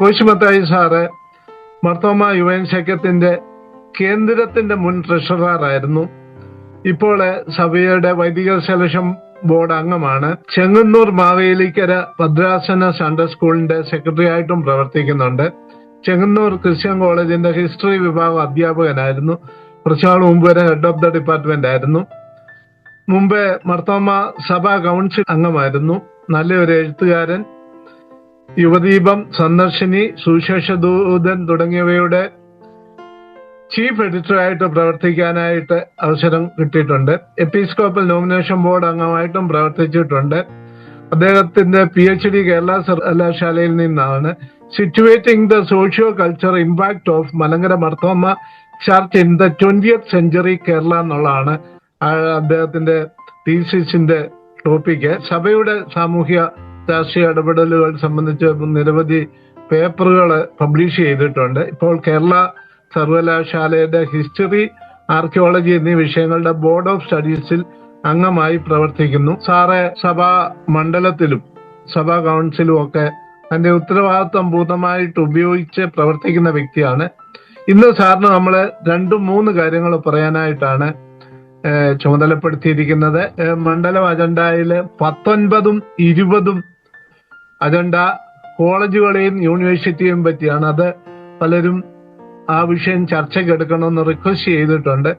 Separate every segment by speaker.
Speaker 1: കോശിമത്തായി sir Marthoma U N സഖ്യത്തിന്റെ കേന്ദ്രത്തിന്റെ മുൻ ട്രഷറായിരുന്നു ഇപ്പോൾ സഭയുടെ വൈദിക സെലക്ഷൻ ബോർഡ് അംഗമാണ്. ചെങ്ങന്നൂർ മാവേലിക്കര ഭദ്രാസന സൺഡർ സ്കൂളിന്റെ സെക്രട്ടറി ആയിട്ടും പ്രവർത്തിക്കുന്നുണ്ട്. ചെങ്ങന്നൂർ ക്രിസ്ത്യൻ കോളേജിന്റെ ഹിസ്റ്ററി വിഭാഗം അധ്യാപകനായിരുന്നു. കുറച്ചുനാൾ മുമ്പ് വരെ ഹെഡ് ഓഫ് ദ ഡിപ്പാർട്ട്മെന്റ് ആയിരുന്നു. മുമ്പ് മർത്തോമ സഭാ കൗൺസിൽ അംഗമായിരുന്നു. നല്ലൊരു എഴുത്തുകാരൻ. യുവദീപം സന്ദർശിനി സുശേഷദൂതൻ തുടങ്ങിയവയുടെ ചീഫ് എഡിറ്ററായിട്ട് പ്രവർത്തിക്കാനായിട്ട് അവസരം കിട്ടിയിട്ടുണ്ട്. എപ്പിസ്കോപ്പൽ നോമിനേഷൻ ബോർഡ് അംഗമായിട്ടും പ്രവർത്തിച്ചിട്ടുണ്ട്. അദ്ദേഹത്തിന്റെ പി എച്ച് ഡി കേരള സർവകലാശാലയിൽ നിന്നാണ്. Situating the socio culture impact of Malankara Marthoma church in the twentieth century Kerala എന്നുള്ളതാണ് അദ്ദേഹത്തിന്റെ തീസിസിന്റെ ടോപ്പിക്ക് സഭയുടെ സാമൂഹ്യ രാഷ്ട്രീയ ഇടപെടലുകൾ സംബന്ധിച്ച് നിരവധി പേപ്പറുകൾ പബ്ലിഷ് ചെയ്തിട്ടുണ്ട്. ഇപ്പോൾ കേരള സർവകലാശാലയുടെ ഹിസ്റ്ററി ആർക്കിയോളജി എന്നീ വിഷയങ്ങളുടെ ബോർഡ് ഓഫ് സ്റ്റഡീസിൽ അംഗമായി പ്രവർത്തിക്കുന്നു. സാറെ സഭാ മണ്ഡലത്തിലും സഭാ കൗൺസിലും ഒക്കെ അതിന്റെ ഉത്തരവാദിത്വം പൂർണമായിട്ട് ഉപയോഗിച്ച് പ്രവർത്തിക്കുന്ന വ്യക്തിയാണ്. ഇന്ന് സാറിന് നമ്മൾ രണ്ടും മൂന്ന് കാര്യങ്ങൾ പറയാനായിട്ടാണ് ചുമതലപ്പെടുത്തിയിരിക്കുന്നത്. മണ്ഡലം അജണ്ടയിൽ പത്തൊൻപതും ഇരുപതും അജണ്ട കോളേജുകളെയും യൂണിവേഴ്സിറ്റിയെയും പറ്റിയാണ് അത് പലരും ആ വിഷയം ചർച്ചയ്ക്ക് എടുക്കണമെന്ന് റിക്വസ്റ്റ് ചെയ്തിട്ടുണ്ട്.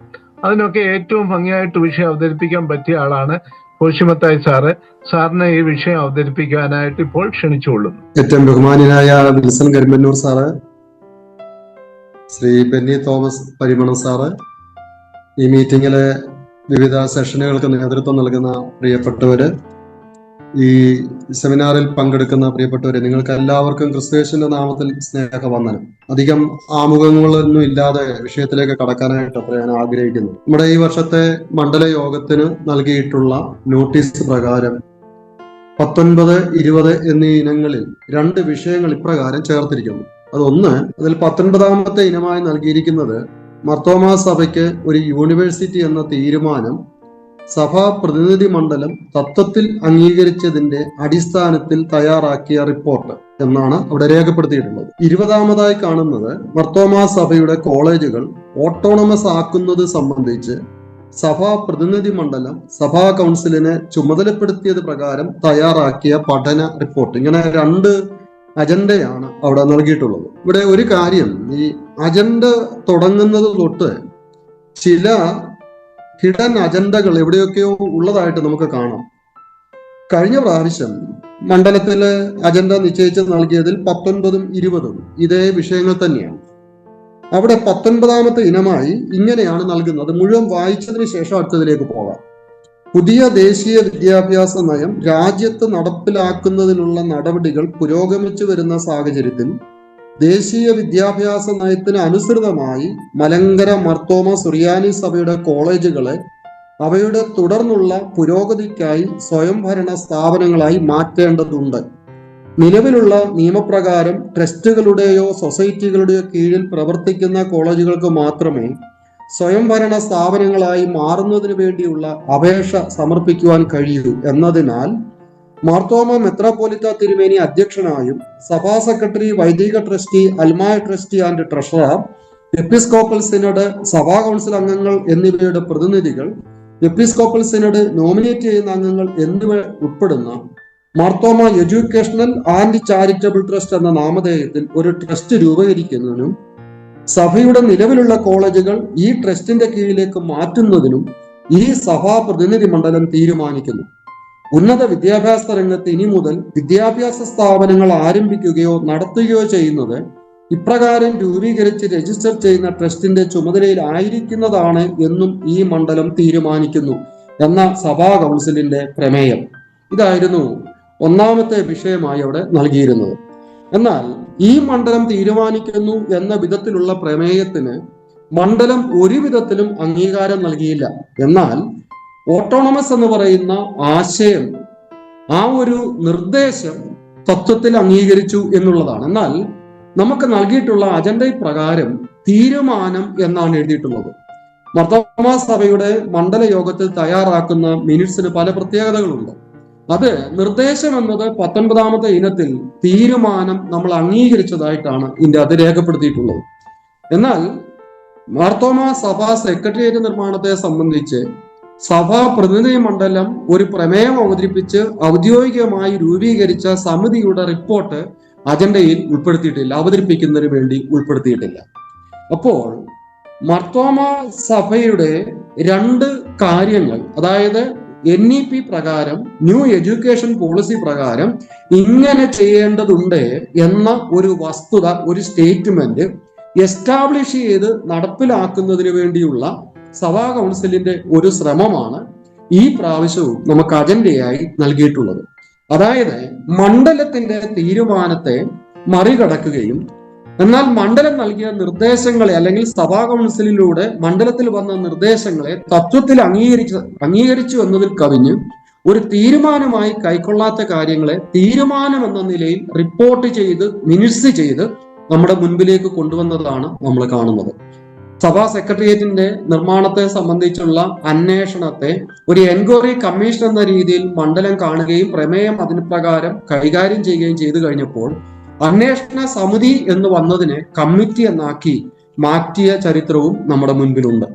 Speaker 1: അതിനൊക്കെ ഏറ്റവും ഭംഗിയായിട്ട് വിഷയം അവതരിപ്പിക്കാൻ പറ്റിയ ആളാണ് കോശിമത്തായി സാറ്. സാറിനെ ഈ വിഷയം അവതരിപ്പിക്കാനായിട്ട് ഇപ്പോൾ ക്ഷണിച്ചുകൊള്ളുന്നു.
Speaker 2: ഏറ്റവും ബഹുമാനായ Wilson Karimannoor sir Shri Benny Thomas Parimanam sir ഈ മീറ്റിംഗിലെ വിവിധ സെഷനുകൾക്ക് നേതൃത്വം നൽകുന്ന പ്രിയപ്പെട്ടവര് ഈ സെമിനാറിൽ പങ്കെടുക്കുന്ന പ്രിയപ്പെട്ടവരെ നിങ്ങൾക്ക് എല്ലാവർക്കും ക്രിസ്തുവേശന്റെ നാമത്തിൽ സ്നേഹവന്ദനം. അധികം ആമുഖങ്ങളൊന്നും ഇല്ലാതെ വിഷയത്തിലേക്ക് കടക്കാനായിട്ട് ഞാൻ ആഗ്രഹിക്കുന്നു. നമ്മുടെ ഈ വർഷത്തെ മണ്ഡല യോഗത്തിന് നൽകിയിട്ടുള്ള നോട്ടീസ് പ്രകാരം പത്തൊൻപത് ഇരുപത് എന്നീ ഇനങ്ങളിൽ രണ്ട് വിഷയങ്ങൾ ഇപ്രകാരം ചേർത്തിരിക്കുന്നു. അതൊന്ന് അതിൽ പത്തൊൻപതാമത്തെ ഇനമായി നൽകിയിരിക്കുന്നത് മർത്തോമാ സഭയ്ക്ക് ഒരു യൂണിവേഴ്സിറ്റി എന്ന തീരുമാനം സഭാ പ്രതിനിധി മണ്ഡലം തത്വത്തിൽ അംഗീകരിച്ചതിന്റെ അടിസ്ഥാനത്തിൽ തയ്യാറാക്കിയ റിപ്പോർട്ട് എന്നാണ് അവിടെ രേഖപ്പെടുത്തിയിട്ടുള്ളത്. ഇരുപതാമതായി കാണുന്നത് മർത്തോമാ സഭയുടെ കോളേജുകൾ ഓട്ടോണമസ് ആക്കുന്നത് സംബന്ധിച്ച് സഭാ പ്രതിനിധി മണ്ഡലം സഭാ കൗൺസിലിനെ ചുമതലപ്പെടുത്തിയത് പ്രകാരം തയ്യാറാക്കിയ പഠന റിപ്പോർട്ട്. ഇങ്ങനെ രണ്ട് അജണ്ടയാണ് അവിടെ നൽകിയിട്ടുള്ളത്. ഇവിടെ ഒരു കാര്യം ഈ അജണ്ട തുടങ്ങുന്നത് തൊട്ട് ചില ഹിഡൻ അജണ്ടകൾ എവിടെയൊക്കെയോ ഉള്ളതായിട്ട് നമുക്ക് കാണാം. കഴിഞ്ഞ പ്രാവശ്യം മണ്ഡലത്തിലെ അജണ്ട നിശ്ചയിച്ച് നൽകിയതിൽ പത്തൊൻപതും ഇരുപതും ഇതേ വിഷയങ്ങൾ തന്നെയാണ്. അവിടെ പത്തൊൻപതാമത്തെ ഇനമായി ഇങ്ങനെയാണ് നൽകുന്നത്. മുഴുവൻ വായിച്ചതിന് ശേഷം അടുത്തതിലേക്ക് പോകാം. പുതിയ ദേശീയ വിദ്യാഭ്യാസ നയം രാജ്യത്ത് നടപ്പിലാക്കുന്നതിനുള്ള നടപടികൾ പുരോഗമിച്ചു വരുന്ന സാഹചര്യത്തിൽ ദേശീയ വിദ്യാഭ്യാസ നയത്തിന് അനുസൃതമായി മലങ്കര മർത്തോമ സുറിയാനി സഭയുടെ കോളേജുകളെ അവയുടെ തുടർന്നുള്ള പുരോഗതിക്കായി സ്വയംഭരണ സ്ഥാപനങ്ങളായി മാറ്റേണ്ടതുണ്ട്. നിലവിലുള്ള നിയമപ്രകാരം ട്രസ്റ്റുകളുടെയോ സൊസൈറ്റികളുടെയോ കീഴിൽ പ്രവർത്തിക്കുന്ന കോളേജുകൾക്ക് മാത്രമേ സ്വയംഭരണ സ്ഥാപനങ്ങളായി മാറുന്നതിന് വേണ്ടിയുള്ള അപേക്ഷ സമർപ്പിക്കുവാൻ കഴിയൂ. എന്നതിനാൽ മാർത്തോമ മെത്രാപ്പോലിത്ത തിരുമേനി അധ്യക്ഷനായും സഭാ സെക്രട്ടറി വൈദിക ട്രസ്റ്റി അൽമായ trustee and treasurer episcopal synod സഭാ കൗൺസിൽ അംഗങ്ങൾ എന്നിവയുടെ പ്രതിനിധികൾ എപ്പിസ്കോപ്പൽ സിനഡ് നോമിനേറ്റ് ചെയ്യുന്ന അംഗങ്ങൾ എന്നിവ ഉൾപ്പെടുന്ന Marthoma educational and charitable trust എന്ന നാമധേയത്തിൽ ഒരു ട്രസ്റ്റ് രൂപീകരിക്കുന്നതിനും സഭയുടെ നിലവിലുള്ള കോളേജുകൾ ഈ ട്രസ്റ്റിന്റെ കീഴിലേക്ക് മാറ്റുന്നതിനും ഈ സഭാ പ്രതിനിധി മണ്ഡലം തീരുമാനിക്കുന്നു. ഉന്നത വിദ്യാഭ്യാസ രംഗത്ത് ഇനി മുതൽ വിദ്യാഭ്യാസ സ്ഥാപനങ്ങൾ ആരംഭിക്കുകയോ നടത്തുകയോ ചെയ്യുന്നത് ഇപ്രകാരം രൂപീകരിച്ച് രജിസ്റ്റർ ചെയ്യുന്ന ട്രസ്റ്റിന്റെ ചുമതലയിൽ ആയിരിക്കുന്നതാണ് എന്നും ഈ മണ്ഡലം തീരുമാനിക്കുന്നു എന്ന സഭാ കൗൺസിലിന്റെ പ്രമേയം. ഇതായിരുന്നു ഒന്നാമത്തെ വിഷയമായി അവിടെ നൽകിയിരുന്നത്. എന്നാൽ ഈ മണ്ഡലം തീരുമാനിക്കുന്നു എന്ന വിധത്തിലുള്ള പ്രമേയത്തിന് മണ്ഡലം ഒരു വിധത്തിലും അംഗീകാരം നൽകിയില്ല. എന്നാൽ ഓട്ടോണമസ് എന്ന് പറയുന്ന ആശയം ആ ഒരു നിർദ്ദേശം തത്വത്തിൽ അംഗീകരിച്ചു എന്നുള്ളതാണ്. എന്നാൽ നമുക്ക് നൽകിയിട്ടുള്ള അജണ്ട പ്രകാരം തീരുമാനം എന്നാണ് എഴുതിയിട്ടുള്ളത്. മർദ്ദമാ സഭയുടെ മണ്ഡല യോഗത്തിൽ തയ്യാറാക്കുന്ന മിനിറ്റ്സിന് പല പ്രത്യേകതകളുണ്ട്. അത് നിർദ്ദേശം എന്നത് പത്തൊൻപതാമത്തെ ഇനത്തിൽ തീരുമാനം നമ്മൾ അംഗീകരിച്ചതായിട്ടാണ് ഇതിന്റെ അത് രേഖപ്പെടുത്തിയിട്ടുള്ളത്. എന്നാൽ മാർത്തോമ സഭാ സെക്രട്ടേറിയറ്റ് നിർമ്മാണത്തെ സംബന്ധിച്ച് സഭാ പ്രതിനിധി മണ്ഡലം ഒരു പ്രമേയം അവതരിപ്പിച്ച് ഔദ്യോഗികമായി രൂപീകരിച്ച സമിതിയുടെ റിപ്പോർട്ട് അജണ്ടയിൽ ഉൾപ്പെടുത്തിയിട്ടില്ല അവതരിപ്പിക്കുന്നതിന് വേണ്ടി ഉൾപ്പെടുത്തിയിട്ടില്ല. അപ്പോൾ മർത്തോമ സഭയുടെ രണ്ട് കാര്യങ്ങൾ അതായത് എൻ ഇ പി പ്രകാരം ന്യൂ എഡ്യൂക്കേഷൻ പോളിസി പ്രകാരം ഇങ്ങനെ ചെയ്യേണ്ടതുണ്ട് എന്ന ഒരു വസ്തുത ഒരു സ്റ്റേറ്റ്മെന്റ് എസ്റ്റാബ്ലിഷ് ചെയ്ത് നടപ്പിലാക്കുന്നതിന് വേണ്ടിയുള്ള സഭാ കൗൺസിലിന്റെ ഒരു ശ്രമമാണ് ഈ പ്രാവശ്യവും നമുക്ക് അജണ്ടയായി നൽകിയിട്ടുള്ളത്. അതായത് മണ്ഡലത്തിന്റെ തീരുമാനത്തെ മറികടക്കുകയും എന്നാൽ മണ്ഡലം നൽകിയ നിർദ്ദേശങ്ങളെ അല്ലെങ്കിൽ സഭാ കൗൺസിലിലൂടെ മണ്ഡലത്തിൽ വന്ന നിർദ്ദേശങ്ങളെ തത്വത്തിൽ അംഗീകരിച്ച അംഗീകരിച്ചു എന്നതിൽ കവിഞ്ഞ് ഒരു തീരുമാനമായി കൈക്കൊള്ളാത്ത കാര്യങ്ങളെ തീരുമാനം എന്ന നിലയിൽ റിപ്പോർട്ട് ചെയ്ത് മിനിറ്റ്സ് ചെയ്ത് നമ്മുടെ മുൻപിലേക്ക് കൊണ്ടുവന്നതാണ് നമ്മൾ കാണുന്നത്. സഭാ സെക്രട്ടേറിയറ്റിന്റെ നിർമ്മാണത്തെ സംബന്ധിച്ചുള്ള അന്വേഷണത്തെ ഒരു എൻക്വയറി കമ്മീഷൻ എന്ന രീതിയിൽ മണ്ഡലം കാണുകയും പ്രമേയം അതിന് പ്രകാരം കൈകാര്യം ചെയ്യുകയും ചെയ്തു കഴിഞ്ഞപ്പോൾ അന്വേഷണ സമിതി എന്ന് വന്നതിനെ കമ്മിറ്റി എന്നാക്കി മാറ്റിയ ചരിത്രവും നമ്മുടെ മുൻപിലുണ്ട്.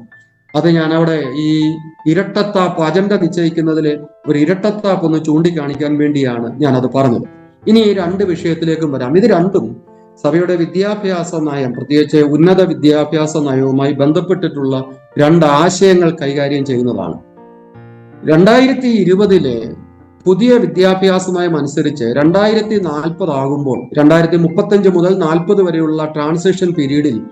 Speaker 2: അത് ഞാനവിടെ ഈ ഇരട്ടത്താപ്പ് അജണ്ട നിശ്ചയിക്കുന്നതിൽ ഒരു ഇരട്ടത്താപ്പ് ഒന്ന് ചൂണ്ടിക്കാണിക്കാൻ വേണ്ടിയാണ് ഞാനത് പറഞ്ഞത്. ഇനി ഈ രണ്ട് വിഷയത്തിലേക്കും വരാം. ഇത് രണ്ടും സഭയുടെ വിദ്യാഭ്യാസ നയം പ്രത്യേകിച്ച് ഉന്നത വിദ്യാഭ്യാസ നയവുമായി ബന്ധപ്പെട്ടിട്ടുള്ള രണ്ട് ആശയങ്ങൾ കൈകാര്യം ചെയ്യുന്നതാണ്. രണ്ടായിരത്തി ഇരുപതിലെ പുതിയ വിദ്യാഭ്യാസ നയം അനുസരിച്ച് രണ്ടായിരത്തി നാൽപ്പത് ആകുമ്പോൾ രണ്ടായിരത്തി മുപ്പത്തഞ്ച് മുതൽ നാൽപ്പത് വരെയുള്ള ട്രാൻസിഷൻ പീരീഡിൽ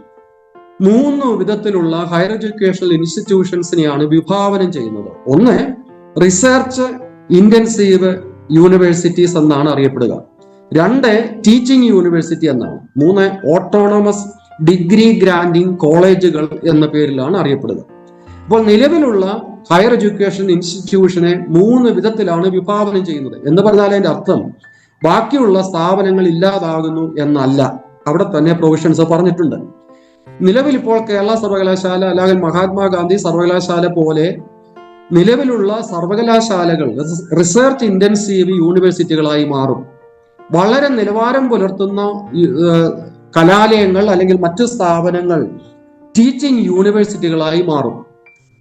Speaker 2: മൂന്ന് വിധത്തിലുള്ള ഹയർ എഡ്യൂക്കേഷണൽ ഇൻസ്റ്റിറ്റ്യൂഷൻസിനെയാണ് വിഭാവനം ചെയ്യുന്നത്. ഒന്ന് റിസർച്ച് ഇന്റൻസീവ് യൂണിവേഴ്സിറ്റീസ് എന്നാണ് അറിയപ്പെടുക. രണ്ട് ടീച്ചിങ് യൂണിവേഴ്സിറ്റി എന്നാണ്. മൂന്ന് ഓട്ടോണമസ് ഡിഗ്രി ഗ്രാൻഡിങ് കോളേജുകൾ എന്ന പേരിലാണ് അറിയപ്പെടുന്നത്. അപ്പോൾ നിലവിലുള്ള ഹയർ എഡ്യൂക്കേഷൻ ഇൻസ്റ്റിറ്റ്യൂഷനെ മൂന്ന് വിധത്തിലാണ് വിഭാവനം ചെയ്യുന്നത്. എന്ന് പറഞ്ഞാൽ അതിന്റെ അർത്ഥം ബാക്കിയുള്ള സ്ഥാപനങ്ങൾ ഇല്ലാതാകുന്നു എന്നല്ല. അവിടെ തന്നെ പ്രൊവിഷൻസ് പറഞ്ഞിട്ടുണ്ട്. നിലവിൽ ഇപ്പോൾ കേരള സർവകലാശാല അല്ലെങ്കിൽ മഹാത്മാഗാന്ധി സർവകലാശാല പോലെ നിലവിലുള്ള സർവകലാശാലകൾ റിസർച്ച് ഇന്റൻസീവ് യൂണിവേഴ്സിറ്റികളായി മാറും. വളരെ നിലവാരം പുലർത്തുന്ന കലാലയങ്ങൾ അല്ലെങ്കിൽ മറ്റു സ്ഥാപനങ്ങൾ ടീച്ചിങ് യൂണിവേഴ്സിറ്റികളായി മാറും.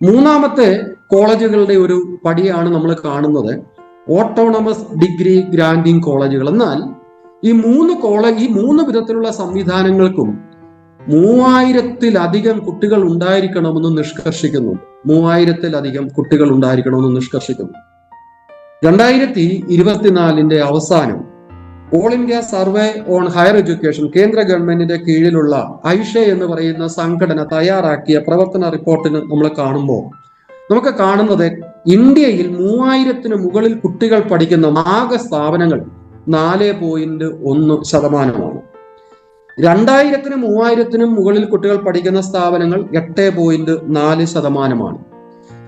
Speaker 2: മൂന്നാമത്തെ കോളേജുകളുടെ ഒരു പടിയാണ് നമ്മൾ കാണുന്നത്. ഓട്ടോണമസ് ഡിഗ്രി ഗ്രാൻഡിങ് കോളേജുകൾ. എന്നാൽ ഈ മൂന്ന് കോളേജ് ഈ മൂന്ന് വിധത്തിലുള്ള സംവിധാനങ്ങൾക്കും മൂവായിരത്തിലധികം കുട്ടികൾ ഉണ്ടായിരിക്കണമെന്ന് നിഷ്കർഷിക്കുന്നു. മൂവായിരത്തിലധികം കുട്ടികൾ ഉണ്ടായിരിക്കണമെന്ന് നിഷ്കർഷിക്കുന്നു. രണ്ടായിരത്തി ഇരുപത്തിനാലിന്റെ അവസാനം all India survey on higher education കേന്ദ്ര ഗവൺമെന്റിന്റെ കീഴിലുള്ള ഐഷ എന്ന് പറയുന്ന സംഘടന തയ്യാറാക്കിയ പ്രവർത്തന റിപ്പോർട്ടിന് നമ്മൾ കാണുമ്പോൾ നമുക്ക് കാണുന്നത് ഇന്ത്യയിൽ മൂവായിരത്തിന് മുകളിൽ കുട്ടികൾ പഠിക്കുന്ന ആകെ സ്ഥാപനങ്ങൾ നാല് പോയിന്റ് ഒന്ന് ശതമാനമാണ്. രണ്ടായിരത്തിനും മൂവായിരത്തിനും മുകളിൽ കുട്ടികൾ പഠിക്കുന്ന സ്ഥാപനങ്ങൾ എട്ട് പോയിന്റ് നാല് ശതമാനമാണ്.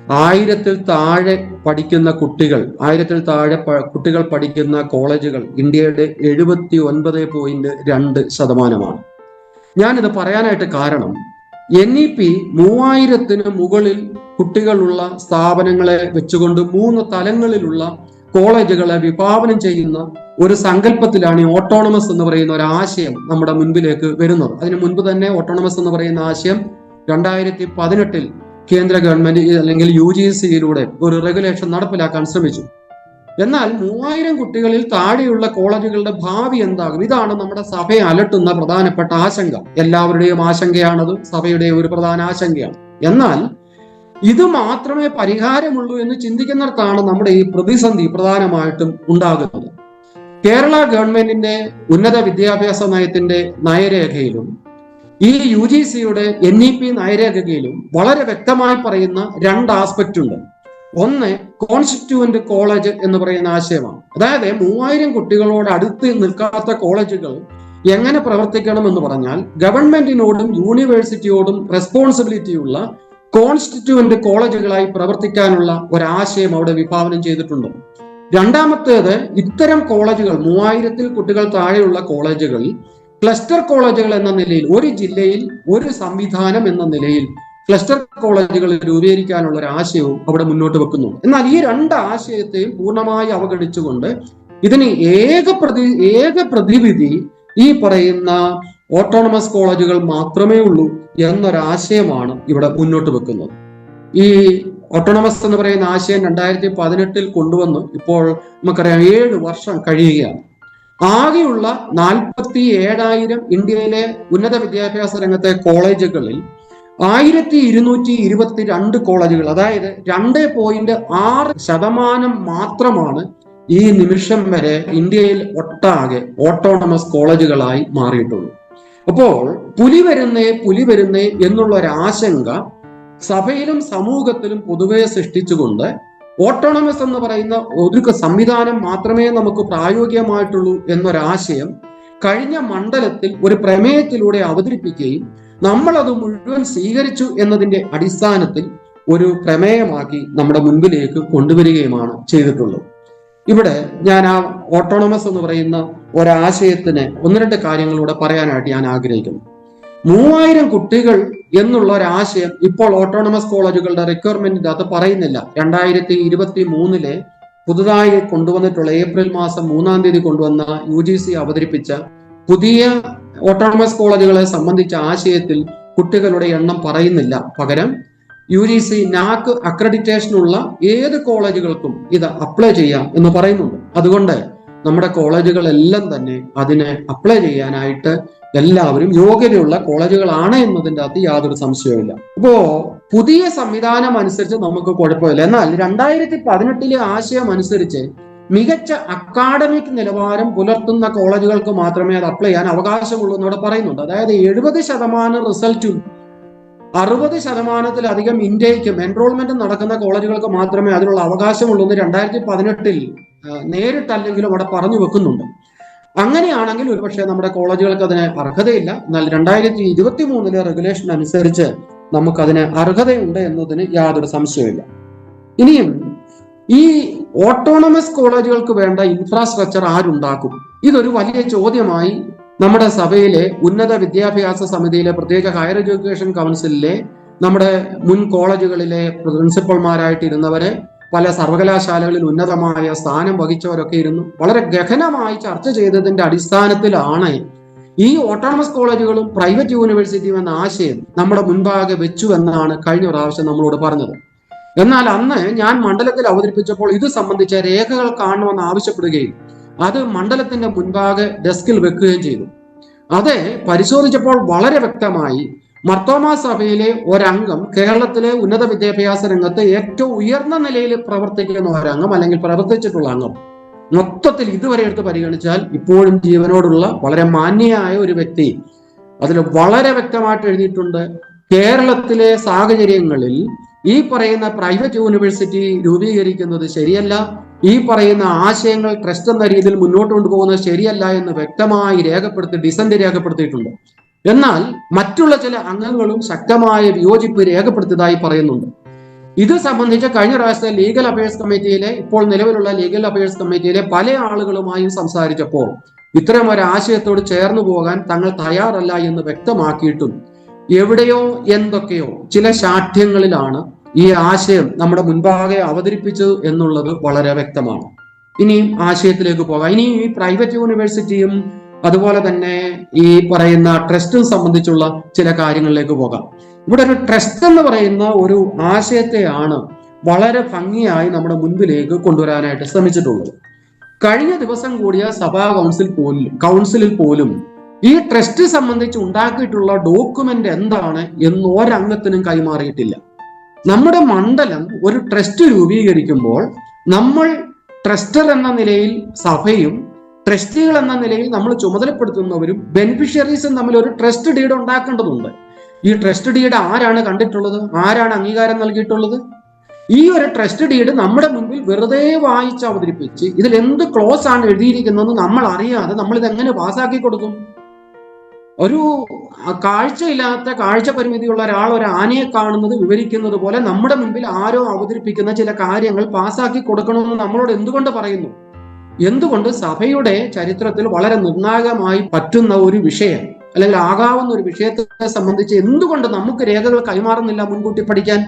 Speaker 2: ആയിരത്തിൽ താഴെ പഠിക്കുന്ന കുട്ടികൾ ആയിരത്തിൽ താഴെ കുട്ടികൾ പഠിക്കുന്ന കോളേജുകൾ ഇന്ത്യയുടെ എഴുപത്തി ഒൻപത് പോയിന്റ് രണ്ട് ശതമാനമാണ്. ഞാനിത് പറയാനായിട്ട് കാരണം എൻ ഇ പി മൂവായിരത്തിന് മുകളിൽ കുട്ടികളുള്ള സ്ഥാപനങ്ങളെ വെച്ചുകൊണ്ട് മൂന്ന് തലങ്ങളിലുള്ള കോളേജുകളെ വിഭാവനം ചെയ്യുന്ന ഒരു സങ്കല്പത്തിലാണ് ഈ ഓട്ടോണമസ് എന്ന് പറയുന്ന ഒരു ആശയം നമ്മുടെ മുൻപിലേക്ക് വരുന്നത്. അതിനു മുൻപ് തന്നെ ഓട്ടോണമസ് എന്ന് പറയുന്ന ആശയം രണ്ടായിരത്തി പതിനെട്ടിൽ കേന്ദ്ര ഗവൺമെന്റ് അല്ലെങ്കിൽ യു ജി സിയിലൂടെ ഒരു റെഗുലേഷൻ നടപ്പിലാക്കാൻ ശ്രമിച്ചു. എന്നാൽ മൂവായിരം കുട്ടികളിൽ താഴെയുള്ള കോളേജുകളുടെ ഭാവി എന്താകും? ഇതാണ് നമ്മുടെ സഭയെ അലട്ടുന്ന പ്രധാനപ്പെട്ട ആശങ്ക. എല്ലാവരുടെയും ആശങ്കയാണത് സഭയുടെ ഒരു പ്രധാന ആശങ്കയാണ്. എന്നാൽ ഇത് മാത്രമേ പരിഹാരമുള്ളൂ എന്ന് ചിന്തിക്കുന്നിടത്താണ് നമ്മുടെ ഈ പ്രതിസന്ധി പ്രധാനമായിട്ടും ഉണ്ടാകുന്നത്. കേരള ഗവൺമെന്റിന്റെ ഉന്നത വിദ്യാഭ്യാസ നയത്തിന്റെ നയരേഖയിലും ഈ യു ജി സിയുടെ എൻ ഇ പി നയരേഖയിലും വളരെ വ്യക്തമായി പറയുന്ന രണ്ട് ആസ്പെക്ട് ഉണ്ട്. ഒന്ന് കോൺസ്റ്റിറ്റ്യൂവന്റ് കോളേജ് എന്ന് പറയുന്ന ആശയമാണ്. അതായത് മൂവായിരം കുട്ടികളോട് അടുത്ത് നിൽക്കാത്ത കോളേജുകൾ എങ്ങനെ പ്രവർത്തിക്കണം എന്ന് പറഞ്ഞാൽ ഗവൺമെന്റിനോടും യൂണിവേഴ്സിറ്റിയോടും റെസ്പോൺസിബിലിറ്റിയുള്ള കോൺസ്റ്റിറ്റ്യൂവന്റ് കോളേജുകളായി പ്രവർത്തിക്കാനുള്ള ഒരാശയം അവിടെ വിഭാവനം ചെയ്തിട്ടുണ്ട്. രണ്ടാമത്തേത് ഇത്തരം കോളേജുകൾ മൂവായിരത്തിൽ കുട്ടികൾ താഴെയുള്ള കോളേജുകളിൽ ക്ലസ്റ്റർ കോളേജുകൾ എന്ന നിലയിൽ ഒരു ജില്ലയിൽ ഒരു സംവിധാനം എന്ന നിലയിൽ ക്ലസ്റ്റർ കോളേജുകൾ രൂപീകരിക്കാനുള്ള ഒരു ആശയവും അവിടെ മുന്നോട്ട് വെക്കുന്നു. എന്നാൽ ഈ രണ്ട് ആശയത്തെയും പൂർണമായി അവഗണിച്ചുകൊണ്ട് ഇതിന് ഏക പ്രതി ഏക പ്രതിവിധി ഈ പറയുന്ന ഓട്ടോണമസ് കോളേജുകൾ മാത്രമേ ഉള്ളൂ എന്നൊരാശയമാണ് ഇവിടെ മുന്നോട്ട് വെക്കുന്നത്. ഈ ഓട്ടോണമസ് എന്ന് പറയുന്ന ആശയം രണ്ടായിരത്തി പതിനെട്ടിൽ കൊണ്ടുവന്ന്. ഇപ്പോൾ നമുക്കറിയാം ഏഴ് വർഷം കഴിയുകയാണ്. ആകെയുള്ള നാൽപ്പത്തി ഏഴായിരം ഇന്ത്യയിലെ ഉന്നത വിദ്യാഭ്യാസ രംഗത്തെ കോളേജുകളിൽ ആയിരത്തി ഇരുന്നൂറ്റി ഇരുപത്തി രണ്ട് കോളേജുകൾ അതായത് രണ്ട് പോയിന്റ് ആറ് ശതമാനം മാത്രമാണ് ഈ നിമിഷം വരെ ഇന്ത്യയിൽ ഒട്ടാകെ ഓട്ടോണമസ് കോളേജുകളായി മാറിയിട്ടുള്ളൂ. അപ്പോൾ പുലി വരുന്നേ പുലി വരുന്നേ എന്നുള്ള ഒരു ആശങ്ക സഭയിലും സമൂഹത്തിലും പൊതുവെ സൃഷ്ടിച്ചുകൊണ്ട് ഓട്ടോണമസ് എന്ന് പറയുന്ന ഒരു സംവിധാനം മാത്രമേ നമുക്ക് പ്രായോഗികമായിട്ടുള്ളൂ എന്നൊരാശയം കഴിഞ്ഞ മണ്ഡലത്തിൽ ഒരു പ്രമേയത്തിലൂടെ അവതരിപ്പിക്കുകയും നമ്മൾ അത് മുഴുവൻ സ്വീകരിച്ചു എന്നതിന്റെ അടിസ്ഥാനത്തിൽ ഒരു പ്രമേയമാക്കി നമ്മുടെ മുൻപിലേക്ക് കൊണ്ടുവരികയുമാണ് ചെയ്തിട്ടുള്ളത്. ഇവിടെ ഞാൻ ആ ഓട്ടോണമസ് എന്ന് പറയുന്ന ഒരാശയത്തിന് ഒന്ന് രണ്ട് കാര്യങ്ങളിലൂടെ പറയാനായിട്ട് ഞാൻ ആഗ്രഹിക്കുന്നു. മൂവായിരം കുട്ടികൾ എന്നുള്ള ഒരു ആശയം ഇപ്പോൾ ഓട്ടോണമസ് കോളേജുകളുടെ റിക്വയർമെന്റിന്റെ അത് പറയുന്നില്ല. രണ്ടായിരത്തി ഇരുപത്തി മൂന്നിലെ പുതുതായി കൊണ്ടുവന്നിട്ടുള്ള ഏപ്രിൽ മാസം മൂന്നാം തീയതി കൊണ്ടുവന്ന യു ജി സി അവതരിപ്പിച്ച പുതിയ ഓട്ടോണമസ് കോളേജുകളെ സംബന്ധിച്ച ആശയത്തിൽ കുട്ടികളുടെ എണ്ണം പറയുന്നില്ല. പകരം യു ജി സി നാക്ക് അക്രഡിറ്റേഷനുള്ള ഏത് കോളേജുകൾക്കും ഇത് അപ്ലൈ ചെയ്യാം എന്ന് പറയുന്നുണ്ട്. അതുകൊണ്ട് നമ്മുടെ കോളേജുകളെല്ലാം തന്നെ അതിനെ അപ്ലൈ ചെയ്യാനായിട്ട് എല്ലാവരും യോഗ്യതയുള്ള കോളേജുകളാണ് എന്നതിന്റെ അകത്ത് യാതൊരു സംശയവുമില്ല. അപ്പോ പുതിയ സംവിധാനം അനുസരിച്ച് നമുക്ക് കുഴപ്പമില്ല. എന്നാൽ രണ്ടായിരത്തി പതിനെട്ടിലെ ആശയം അനുസരിച്ച് മികച്ച അക്കാഡമിക് നിലവാരം പുലർത്തുന്ന കോളേജുകൾക്ക് മാത്രമേ അത് അപ്ലൈ ചെയ്യാൻ അവകാശമുള്ളൂ എന്നവിടെ പറയുന്നുണ്ട്. അതായത് എഴുപത് ശതമാനം റിസൾട്ടും അറുപത് ശതമാനത്തിലധികം ഇന്ത്യക്കും എൻറോൾമെന്റ് നടക്കുന്ന കോളേജുകൾക്ക് മാത്രമേ അതിനുള്ള അവകാശമുള്ളൂ എന്ന് രണ്ടായിരത്തി പതിനെട്ടിൽ നേരിട്ടല്ലെങ്കിലും അവിടെ പറഞ്ഞു വെക്കുന്നുണ്ട്. അങ്ങനെയാണെങ്കിൽ ഒരുപക്ഷെ നമ്മുടെ കോളേജുകൾക്ക് അതിന് അർഹതയില്ല. എന്നാൽ രണ്ടായിരത്തി ഇരുപത്തി മൂന്നിലെ റെഗുലേഷൻ അനുസരിച്ച് നമുക്കതിന് അർഹതയുണ്ട് എന്നതിന് യാതൊരു സംശയമില്ല ഇനിയും ഈ ഓട്ടോണമസ് കോളേജുകൾക്ക് വേണ്ട ഇൻഫ്രാസ്ട്രക്ചർ ആരുണ്ടാക്കും? ഇതൊരു വലിയ ചോദ്യമായി നമ്മുടെ സഭയിലെ ഉന്നത വിദ്യാഭ്യാസ സമിതിയിലെ പ്രത്യേക ഹയർ എഡ്യൂക്കേഷൻ കൗൺസിലിലെ നമ്മുടെ മുൻ കോളേജുകളിലെ പ്രിൻസിപ്പൽമാരായിട്ട് ഇരുന്നവരെ പല സർവകലാശാലകളിൽ ഉന്നതമായ സ്ഥാനം വഹിച്ചവരൊക്കെ ഇരുന്നു. വളരെ ഗഹനമായി ചർച്ച ചെയ്തതിന്റെ അടിസ്ഥാനത്തിലാണ് ഈ ഓട്ടോണമസ് കോളേജുകളും പ്രൈവറ്റ് യൂണിവേഴ്സിറ്റിയും എന്ന ആശയം നമ്മുടെ മുൻപാകെ വെച്ചു എന്നാണ് കഴിഞ്ഞ പ്രാവശ്യം നമ്മളോട് പറഞ്ഞത്. എന്നാൽ അന്ന് ഞാൻ മണ്ഡലത്തിൽ അവതരിപ്പിച്ചപ്പോൾ ഇത് സംബന്ധിച്ച രേഖകൾ കാണണമെന്ന് ആവശ്യപ്പെടുകയും അത് മണ്ഡലത്തിന്റെ മുൻപാകെ ഡെസ്കിൽ വെക്കുകയും ചെയ്തു. അത് പരിശോധിച്ചപ്പോൾ വളരെ വ്യക്തമായി മർത്തോമ സഭയിലെ ഒരംഗം കേരളത്തിലെ ഉന്നത വിദ്യാഭ്യാസ രംഗത്ത് ഏറ്റവും ഉയർന്ന നിലയിൽ പ്രവർത്തിക്കുന്ന ഒരംഗം അല്ലെങ്കിൽ പ്രവർത്തിച്ചിട്ടുള്ള അംഗം. മൊത്തത്തിൽ ഇതുവരെ എടുത്ത് പരിഗണിച്ചാൽ ഇപ്പോഴും ജീവനോടുള്ള വളരെ മാന്യയായ ഒരു വ്യക്തി. അതിൽ വളരെ വ്യക്തമായിട്ട് എഴുതിയിട്ടുണ്ട് കേരളത്തിലെ സാഹചര്യങ്ങളിൽ ഈ പറയുന്ന പ്രൈവറ്റ് യൂണിവേഴ്സിറ്റി രൂപീകരിക്കുന്നത് ശരിയല്ല ഈ പറയുന്ന ആശയങ്ങൾ ട്രസ്റ്റ് എന്ന രീതിയിൽ മുന്നോട്ട് കൊണ്ടുപോകുന്നത് ശരിയല്ല എന്ന് വ്യക്തമായി രേഖപ്പെടുത്തി ഡിസന്റ് രേഖപ്പെടുത്തിയിട്ടുണ്ട്. എന്നാൽ മറ്റുള്ള ചില അംഗങ്ങളും ശക്തമായ വിയോജിപ്പ് രേഖപ്പെടുത്തിയതായി പറയുന്നുണ്ട്. ഇത് സംബന്ധിച്ച് കഴിഞ്ഞ പ്രാവശ്യത്തെ ലീഗൽ അഫയേഴ്സ് കമ്മിറ്റിയിലെ ഇപ്പോൾ നിലവിലുള്ള ലീഗൽ അഫയേഴ്സ് കമ്മിറ്റിയിലെ പല ആളുകളുമായും സംസാരിച്ചപ്പോൾ ഇത്തരം ഒരു ആശയത്തോട് ചേർന്നു പോകാൻ തങ്ങൾ തയ്യാറല്ല എന്ന് വ്യക്തമാക്കിയിട്ടും എവിടെയോ എന്തൊക്കെയോ ചില ശാഠ്യങ്ങളിലാണ് ഈ ആശയം നമ്മുടെ മുൻപാകെ അവതരിപ്പിച്ചത് എന്നുള്ളത് വളരെ വ്യക്തമാണ്. ഇനിയും ആശയത്തിലേക്ക് പോകാം. ഇനി ഈ പ്രൈവറ്റ് യൂണിവേഴ്സിറ്റിയും അതുപോലെ തന്നെ ഈ പറയുന്ന ട്രസ്റ്റും സംബന്ധിച്ചുള്ള ചില കാര്യങ്ങളിലേക്ക് പോകാം. ഇവിടെ ഒരു ട്രസ്റ്റ് എന്ന് പറയുന്ന ഒരു ആശയത്തെയാണ് വളരെ ഭംഗിയായി നമ്മുടെ മുൻപിലേക്ക് കൊണ്ടുവരാനായിട്ട് ശ്രമിച്ചിട്ടുള്ളത്. കഴിഞ്ഞ ദിവസം കൂടിയ സഭാ കൗൺസിൽ പോലും കൗൺസിലിൽ പോലും ഈ ട്രസ്റ്റ് സംബന്ധിച്ച് ഉണ്ടാക്കിയിട്ടുള്ള ഡോക്യുമെന്റ് എന്താണ് എന്ന് ഒരംഗത്തിനും കൈമാറിയിട്ടില്ല. നമ്മുടെ മണ്ഡലം ഒരു ട്രസ്റ്റ് രൂപീകരിക്കുമ്പോൾ നമ്മൾ ട്രസ്റ്റർ എന്ന നിലയിൽ സഭയും ട്രസ്റ്റികൾ എന്ന നിലയിൽ നമ്മൾ ചുമതലപ്പെടുത്തുന്നവരും ബെനിഫിഷ്യറീസും തമ്മിൽ ഒരു ട്രസ്റ്റ് ഡീഡ് ഉണ്ടാക്കേണ്ടതുണ്ട്. ഈ ട്രസ്റ്റ് ഡീഡ് ആരാണ് കണ്ടിട്ടുള്ളത്? ആരാണ് അംഗീകാരം നൽകിയിട്ടുള്ളത്? ഈ ഒരു ട്രസ്റ്റ് ഡീഡ് നമ്മുടെ മുൻപിൽ വെറുതെ വായിച്ച് അവതരിപ്പിച്ച് ഇതിൽ എന്ത് ക്ലോസ് ആണ് എഴുതിയിരിക്കുന്നതെന്ന് നമ്മൾ അറിയാതെ നമ്മൾ ഇത് എങ്ങനെ പാസ്സാക്കി കൊടുക്കും? ഒരു കാഴ്ചയില്ലാത്ത കാഴ്ച പരിമിതിയുള്ള ഒരാൾ ഒരു ആനയെ കാണുന്നത് വിവരിക്കുന്നത് പോലെ നമ്മുടെ മുൻപിൽ ആരോ അവതരിപ്പിക്കുന്ന ചില കാര്യങ്ങൾ പാസ്സാക്കി കൊടുക്കണമെന്ന് നമ്മളോട് എന്തുകൊണ്ട് പറയുന്നു? എന്തുകൊണ്ട് സഭയുടെ ചരിത്രത്തിൽ വളരെ നിർണായകമായി പറ്റുന്ന ഒരു വിഷയം
Speaker 3: അല്ലെങ്കിൽ ആകാവുന്ന ഒരു വിഷയത്തെ സംബന്ധിച്ച് എന്തുകൊണ്ട് നമുക്ക് രേഖകൾ കൈമാറുന്നില്ല മുൻകൂട്ടി പഠിക്കാൻ?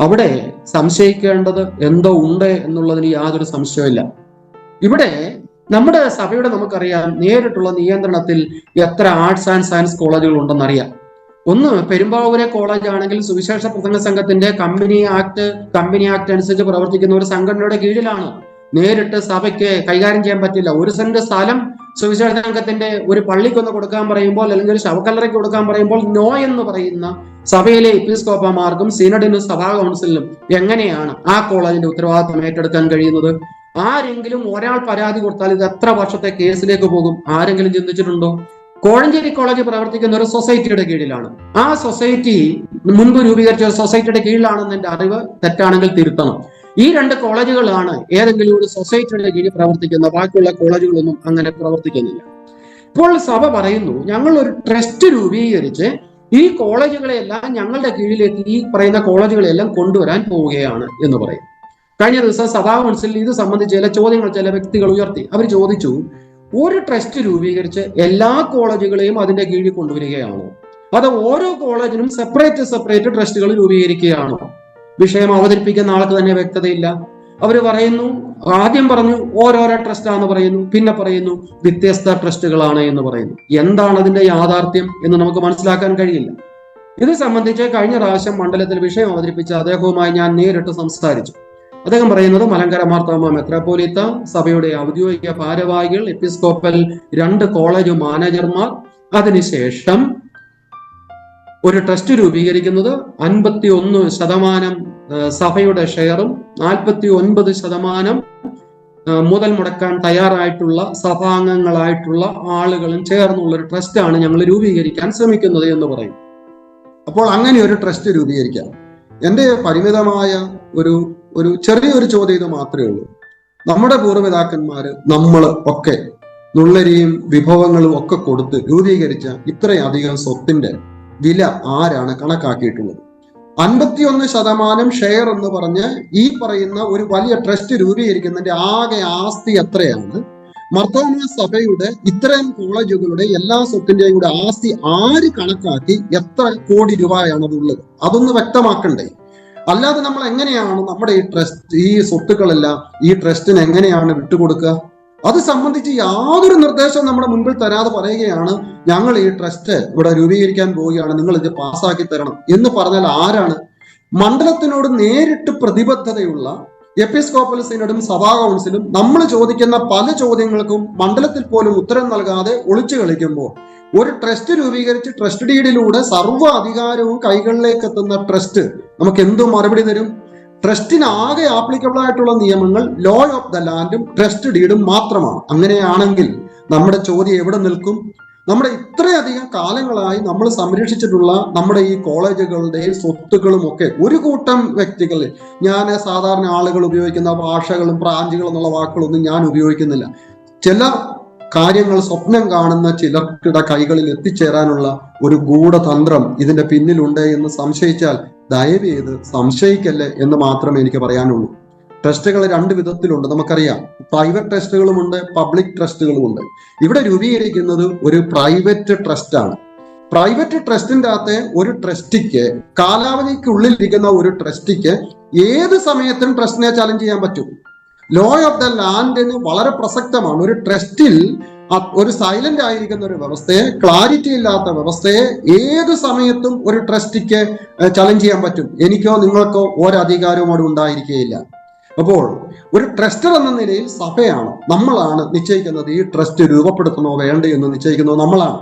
Speaker 3: അവിടെ സംശയിക്കേണ്ടത് എന്തോ ഉണ്ട് എന്നുള്ളതിന് യാതൊരു സംശയമില്ല ഇവിടെ നമ്മുടെ സഭയുടെ നമുക്കറിയാം നേരിട്ടുള്ള നിയന്ത്രണത്തിൽ എത്ര ആർട്സ് ആൻഡ് സയൻസ് കോളേജുകൾ ഉണ്ടെന്നറിയാം ഒന്ന് പെരുമ്പാവൂരെ കോളേജ് ആണെങ്കിൽ സുവിശേഷ പ്രസംഗ സംഘത്തിന്റെ കമ്പനി ആക്ട് കമ്പനി ആക്ട് അനുസരിച്ച് പ്രവർത്തിക്കുന്ന ഒരു സംഘടനയുടെ കീഴിലാണ്. നേരിട്ട് സഭയ്ക്ക് കൈകാര്യം ചെയ്യാൻ പറ്റില്ല. ഒരു സെന്റ് സ്ഥലം സുവിശേഷ സംഘത്തിന്റെ ഒരു പള്ളിക്കൊന്ന് കൊടുക്കാൻ പറയുമ്പോൾ അല്ലെങ്കിൽ ഒരു ശവക്കല്ലറയ്ക്ക് കൊടുക്കാൻ പറയുമ്പോൾ നോ എന്ന് പറയുന്ന സഭയിലെ എപ്പിസ്കോപ്പമാർക്കും സിനഡിനും സഭാ കൗൺസിലിനും എങ്ങനെയാണ് ആ കോളേജിന്റെ ഉത്തരവാദിത്വം ഏറ്റെടുക്കാൻ കഴിയുന്നത്? ആരെങ്കിലും ഒരാൾ പരാതി കൊടുത്താൽ ഇത് എത്ര വർഷത്തെ കേസിലേക്ക് പോകും? ആരെങ്കിലും ചിന്തിച്ചിട്ടുണ്ടോ? കോഴഞ്ചേരി കോളേജ് പ്രവർത്തിക്കുന്ന ഒരു സൊസൈറ്റിയുടെ കീഴിലാണ്. ആ സൊസൈറ്റി മുൻപ് രൂപീകരിച്ച ഒരു സൊസൈറ്റിയുടെ കീഴിലാണെന്ന് എന്റെ അറിവ് തെറ്റാണെങ്കിൽ തിരുത്തണം. ഈ രണ്ട് കോളേജുകളാണ് ഏതെങ്കിലും ഒരു സൊസൈറ്റിയുടെ കീഴിൽ പ്രവർത്തിക്കുന്ന ബാക്കിയുള്ള കോളേജുകളൊന്നും അങ്ങനെ പ്രവർത്തിക്കുന്നില്ല. ഇപ്പോൾ സഭ പറയുന്നു ഞങ്ങൾ ഒരു ട്രസ്റ്റ് രൂപീകരിച്ച് ഈ കോളേജുകളെല്ലാം ഞങ്ങളുടെ കീഴിലേക്ക് ഈ പറയുന്ന കോളേജുകളെല്ലാം കൊണ്ടുവരാൻ പോവുകയാണ് എന്ന് പറയും. കഴിഞ്ഞ ദിവസം സഭാ കൗൺസിലിൽ ഇത് സംബന്ധിച്ച് ചില ചോദ്യങ്ങൾ ചില വ്യക്തികൾ ഉയർത്തി. അവർ ചോദിച്ചു ഒരു ട്രസ്റ്റ് രൂപീകരിച്ച് എല്ലാ കോളേജുകളെയും അതിന്റെ കീഴിൽ കൊണ്ടുവരികയാണോ? അത് ഓരോ കോളേജിനും സെപ്പറേറ്റ് സെപ്പറേറ്റ് ട്രസ്റ്റുകൾ രൂപീകരിക്കുകയാണോ? വിഷയം അവതരിപ്പിക്കുന്ന ആൾക്ക് തന്നെ വ്യക്തതയില്ല. അവർ പറയുന്നു ആദ്യം പറഞ്ഞു ഓരോരോ ട്രസ്റ്റാന്ന് പറയുന്നു പിന്നെ പറയുന്നു വ്യത്യസ്ത ട്രസ്റ്റുകളാണ് എന്ന് പറയുന്നു. എന്താണ് അതിന്റെ യാഥാർത്ഥ്യം എന്ന് നമുക്ക് മനസ്സിലാക്കാൻ കഴിയില്ല. ഇത് സംബന്ധിച്ച് കഴിഞ്ഞ പ്രാവശ്യം മണ്ഡലത്തിൽ വിഷയം അവതരിപ്പിച്ച അദ്ദേഹവുമായി ഞാൻ നേരിട്ട് സംസാരിച്ചു. അദ്ദേഹം പറയുന്നത് മലങ്കര മാർത്തോമ മെത്രാപോലിത്ത സഭയുടെ ഔദ്യോഗിക ഭാരവാഹികൾ എപ്പിസ്കോപ്പൽ രണ്ട് കോളേജ് മാനേജർമാർ. അതിനുശേഷം ഒരു ട്രസ്റ്റ് രൂപീകരിക്കുന്നത് അൻപത്തി ഒന്ന് ശതമാനം സഭയുടെ ഷെയറും നാൽപ്പത്തി ഒൻപത് ശതമാനം മുതൽ മുടക്കാൻ തയ്യാറായിട്ടുള്ള സഭാംഗങ്ങളായിട്ടുള്ള ആളുകളും ചേർന്നുള്ള ഒരു ട്രസ്റ്റാണ് ഞങ്ങൾ രൂപീകരിക്കാൻ ശ്രമിക്കുന്നത് എന്ന് പറയും.
Speaker 2: അപ്പോൾ അങ്ങനെ ഒരു ട്രസ്റ്റ് രൂപീകരിക്കാം. എന്റെ പരിമിതമായ ഒരു ഒരു ചെറിയൊരു ചോദ്യം ഇത് മാത്രമേ ഉള്ളൂ. നമ്മുടെ പൂർവപിതാക്കന്മാർ നമ്മൾ ഒക്കെ നുള്ളരിയും വിഭവങ്ങളും ഒക്കെ കൊടുത്ത് രൂപീകരിച്ച ഇത്രയധികം സ്വത്തിന്റെ വില ആരാണ് കണക്കാക്കിയിട്ടുള്ളത്? അൻപത്തിയൊന്ന് ശതമാനം ഷെയർ എന്ന് പറഞ്ഞ് ഈ പറയുന്ന ഒരു വലിയ ട്രസ്റ്റ് രൂപീകരിക്കുന്നതിന്റെ ആകെ ആസ്തി എത്രയാണ്? മർത്തോമ സഭയുടെ ഇത്തരം കോളേജുകളുടെ എല്ലാ സ്വത്തിന്റെയും കൂടെ ആസ്തി ആര് കണക്കാക്കി എത്ര കോടി രൂപയാണ് അതുള്ളത് അതൊന്ന് വ്യക്തമാക്കണ്ടേ? അല്ലാതെ നമ്മൾ എങ്ങനെയാണ് നമ്മുടെ ഈ ട്രസ്റ്റ് ഈ സ്വത്തുക്കളെല്ലാം ഈ ട്രസ്റ്റിന് എങ്ങനെയാണ് വിട്ടുകൊടുക്കുക? അത് സംബന്ധിച്ച് യാതൊരു നിർദ്ദേശവും നമ്മുടെ മുൻപിൽ തരാതെ പറയുകയാണ് ഞങ്ങൾ ഈ ട്രസ്റ്റ് ഇവിടെ രൂപീകരിക്കാൻ പോവുകയാണ് നിങ്ങൾ ഇത് പാസ്സാക്കി തരണം. എന്ന് പറഞ്ഞാൽ ആരാണ്? മണ്ഡലത്തിനോട് നേരിട്ട് പ്രതിബദ്ധതയുള്ള എപ്പിസ്കോപ്പൽ സഭാ കൗൺസിലും നമ്മൾ ചോദിക്കുന്ന പല ചോദ്യങ്ങൾക്കും മണ്ഡലത്തിൽ പോലും ഉത്തരം നൽകാതെ ഒളിച്ചു കളിക്കുമ്പോൾ ഒരു ട്രസ്റ്റ് രൂപീകരിച്ച് ട്രസ്റ്റ് ഡീഡിലൂടെ സർവ അധികാരവും കൈകളിലേക്ക് എത്തുന്ന ട്രസ്റ്റ് നമുക്ക് എന്തു മറുപടി തരും? ട്രസ്റ്റിന് ആകെ ആപ്ലിക്കബിൾ ആയിട്ടുള്ള നിയമങ്ങൾ ലോ ഓഫ് ദ ലാൻഡും ട്രസ്റ്റ് ഡീഡും മാത്രമാണ്. അങ്ങനെയാണെങ്കിൽ നമ്മുടെ ചോദ്യം എവിടെ നിൽക്കും? നമ്മുടെ ഇത്രയധികം കാലങ്ങളായി നമ്മൾ സംരക്ഷിച്ചിട്ടുള്ള നമ്മുടെ ഈ കോളേജുകളുടെയും സ്വത്തുക്കളും ഒക്കെ ഒരു കൂട്ടം വ്യക്തികൾ ഞാൻ സാധാരണ ആളുകൾ ഉപയോഗിക്കുന്ന ഭാഷകളും ബ്രാഞ്ചുകളും എന്നുള്ള വാക്കുകളൊന്നും ഞാൻ ഉപയോഗിക്കുന്നില്ല. ചില കാര്യങ്ങൾ സ്വപ്നം കാണുന്ന ചിലരുടെ കൈകളിൽ എത്തിച്ചേരാനുള്ള ഒരു ഗൂഢതന്ത്രം ഇതിന്റെ പിന്നിലുണ്ട് എന്ന് സംശയിച്ചാൽ ദയവ് ചെയ്ത് സംശയിക്കല്ലേ എന്ന് മാത്രമേ എനിക്ക് പറയാനുള്ളൂ. ട്രസ്റ്റുകൾ രണ്ട് വിധത്തിലുണ്ട് നമുക്കറിയാം. പ്രൈവറ്റ് ട്രസ്റ്റുകളുമുണ്ട് പബ്ലിക് ട്രസ്റ്റുകളുമുണ്ട് ഇവിടെ രൂപീകരിക്കുന്നത് ഒരു പ്രൈവറ്റ് ട്രസ്റ്റാണ്. പ്രൈവറ്റ് ട്രസ്റ്റിന്റെ അകത്തെ ഒരു ട്രസ്റ്റിക്ക് കാലാവധിക്കുള്ളിൽ ഇരിക്കുന്ന ഒരു ട്രസ്റ്റിക്ക് ഏത് സമയത്തും ട്രസ്റ്റിനെ ചലഞ്ച് ചെയ്യാൻ പറ്റും. ലോ ഓഫ് ദ ലാൻഡിന് വളരെ പ്രസക്തമാണ്. ഒരു ട്രസ്റ്റിൽ ഒരു സൈലന്റ് ആയിരിക്കുന്ന ഒരു വ്യവസ്ഥയെ ക്ലാരിറ്റി ഇല്ലാത്ത വ്യവസ്ഥയെ ഏത് സമയത്തും ഒരു ട്രസ്റ്റിക്ക് ചലഞ്ച് ചെയ്യാൻ പറ്റും. എനിക്കോ നിങ്ങൾക്കോ ഒരധികാരവും അവിടെ ഉണ്ടായിരിക്കുകയില്ല അപ്പോൾ ഒരു ട്രസ്റ്റർ എന്ന നിലയിൽ സഭയാണ് നമ്മളാണ് നിശ്ചയിക്കുന്നത് ഈ ട്രസ്റ്റ് രൂപപ്പെടുത്തണോ വേണ്ടേ എന്ന് നിശ്ചയിക്കുന്നത് നമ്മളാണ്.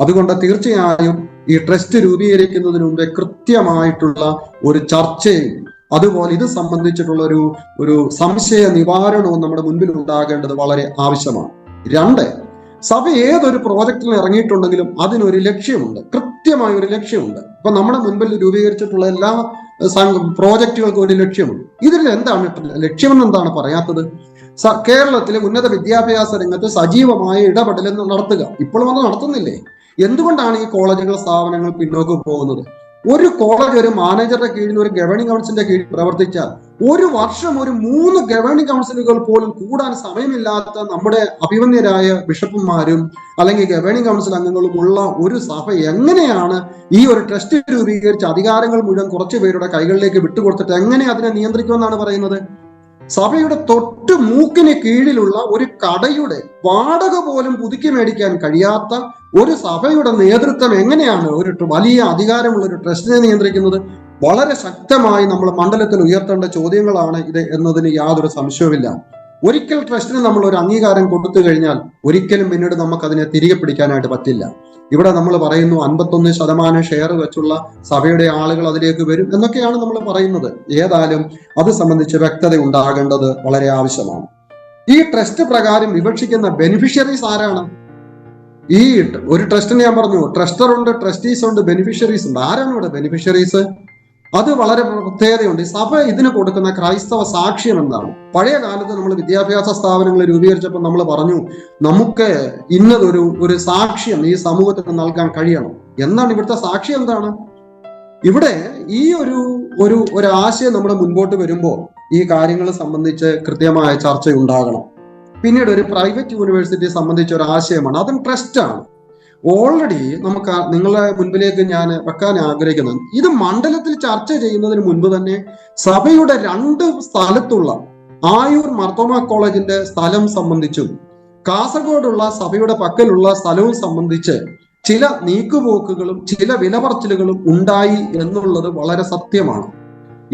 Speaker 2: അതുകൊണ്ട് തീർച്ചയായും ഈ ട്രസ്റ്റ് രൂപീകരിക്കുന്നതിന് മുമ്പേ കൃത്യമായിട്ടുള്ള ഒരു ചർച്ചയും അതുപോലെ ഇത് സംബന്ധിച്ചിട്ടുള്ള ഒരു ഒരു സംശയ നിവാരണവും നമ്മുടെ മുൻപിൽ ഉണ്ടാകേണ്ടത് വളരെ ആവശ്യമാണ്. രണ്ട് സഭ ഏതൊരു പ്രോജക്റ്റിൽ ഇറങ്ങിയിട്ടുണ്ടെങ്കിലും അതിനൊരു ലക്ഷ്യമുണ്ട്. കൃത്യമായ ഒരു ലക്ഷ്യമുണ്ട്. ഇപ്പൊ നമ്മുടെ മുൻപിൽ രൂപീകരിച്ചിട്ടുള്ള എല്ലാ പ്രോജക്റ്റുകൾക്കും ഒരു ലക്ഷ്യമുണ്ട്. ഇതിൽ എന്താണ് ലക്ഷ്യമെന്ന് എന്താണ് പറയാത്തത്? കേരളത്തിലെ ഉന്നത വിദ്യാഭ്യാസ രംഗത്ത് സജീവമായ ഇടപെടൽ നടത്തുക. ഇപ്പോഴും അത് നടത്തുന്നില്ലേ? എന്തുകൊണ്ടാണ് ഈ കോളേജുകൾ സ്ഥാപനങ്ങൾ പിന്നോട്ട് പോകുന്നത്? ഒരു കോളേജ് ഒരു മാനേജറുടെ കീഴിൽ ഒരു ഗവേണിംഗ് കൗൺസിലിന്റെ കീഴിൽ പ്രവർത്തിച്ചാൽ ഒരു വർഷം ഒരു മൂന്ന് ഗവേണിംഗ് കൗൺസിലുകൾ പോലും കൂടാൻ സമയമില്ലാത്ത നമ്മുടെ അഭിമന്യരായ ബിഷപ്പുമാരും അല്ലെങ്കിൽ ഗവേണിംഗ് കൗൺസിൽ അംഗങ്ങളും ഉള്ള ഒരു സഭ എങ്ങനെയാണ് ഈ ഒരു ട്രസ്റ്റ് രൂപീകരിച്ച അധികാരങ്ങൾ മുഴുവൻ കുറച്ചു പേരുടെ കൈകളിലേക്ക് വിട്ടുകൊടുത്തിട്ട് എങ്ങനെ അതിനെ നിയന്ത്രിക്കുമെന്നാണ് പറയുന്നത്? സഭയുടെ തൊട്ട് മൂക്കിന് കീഴിലുള്ള ഒരു കടയുടെ വാടക പോലും പുതുക്കി മേടിക്കാൻ കഴിയാത്ത ഒരു സഭയുടെ നേതൃത്വം എങ്ങനെയാണ് ഒരു വലിയ അധികാരമുള്ള ഒരു ട്രസ്റ്റിനെ നിയന്ത്രിക്കുന്നത്? വളരെ ശക്തമായി നമ്മൾ മണ്ഡലത്തിൽ ഉയർത്തേണ്ട ചോദ്യങ്ങളാണ് ഇത് എന്നതിന് യാതൊരു സംശയവുമില്ല. ഒരിക്കൽ ട്രസ്റ്റിന് നമ്മൾ ഒരു അംഗീകാരം കൊടുത്തു കഴിഞ്ഞാൽ ഒരിക്കലും പിന്നീട് നമുക്ക് അതിനെ തിരികെ പിടിക്കാനായിട്ട് പറ്റില്ല. ഇവിടെ നമ്മൾ പറയുന്നു അൻപത്തൊന്ന് ശതമാനം ഷെയർ വെച്ചുള്ള സഭയുടെ ആളുകൾ അതിലേക്ക് വരും എന്നൊക്കെയാണ് നമ്മൾ പറയുന്നത്. ഏതായാലും അത് സംബന്ധിച്ച് വ്യക്തത ഉണ്ടാകേണ്ടത് വളരെ ആവശ്യമാണ്. ഈ ട്രസ്റ്റ് പ്രകാരം വിവക്ഷിക്കുന്ന ബെനിഫിഷ്യറീസ് ആരാണ്? ഈ ഒരു ട്രസ്റ്റിന് ഞാൻ പറഞ്ഞു ട്രസ്റ്റർ ഉണ്ട് ട്രസ്റ്റീസ് ഉണ്ട് ബെനിഫിഷ്യറീസ് ഉണ്ട്. ആരാണ് ഇവിടെ ബെനിഫിഷ്യറീസ് അത് വളരെ പ്രത്യേകതയുണ്ട്. സഭ ഇതിന് കൊടുക്കുന്ന ക്രൈസ്തവ സാക്ഷ്യം എന്താണ്? പഴയ കാലത്ത് നമ്മൾ വിദ്യാഭ്യാസ സ്ഥാപനങ്ങൾ രൂപീകരിച്ചപ്പോൾ നമ്മൾ പറഞ്ഞു നമുക്ക് ഇന്നതൊരു ഒരു സാക്ഷ്യം ഈ സമൂഹത്തിന് നൽകാൻ കഴിയണം. എന്നാണ് ഇവിടുത്തെ സാക്ഷ്യം എന്താണ്? ഇവിടെ ഈ ഒരു ഒരു ഒരു ആശയം നമ്മുടെ മുൻപോട്ട് വരുമ്പോൾ ഈ കാര്യങ്ങൾ സംബന്ധിച്ച് കൃത്യമായ ചർച്ച ഉണ്ടാകണം പിന്നീട് ഒരു പ്രൈവറ്റ് യൂണിവേഴ്സിറ്റി സംബന്ധിച്ച ഒരു ആശയമാണ്. അതും ട്രസ്റ്റ് ആണ് ഓൾറെഡി നമുക്ക് നിങ്ങളുടെ നിങ്ങളെ മുൻപിലേക്ക് ഞാൻ വെക്കാൻ ആഗ്രഹിക്കുന്നത് ഇത് മണ്ഡലത്തിൽ ചർച്ച ചെയ്യുന്നതിന് മുൻപ് തന്നെ സഭയുടെ രണ്ട് സ്ഥലത്തുള്ള ആയൂർ മർത്തോമ കോളേജിന്റെ സ്ഥലം സംബന്ധിച്ചും കാസർഗോഡുള്ള സഭയുടെ പക്കലുള്ള സ്ഥലവും സംബന്ധിച്ച് ചില നീക്കുപോക്കുകളും ചില വിലപറച്ചിലുകളും ഉണ്ടായി എന്നുള്ളത് വളരെ സത്യമാണ്.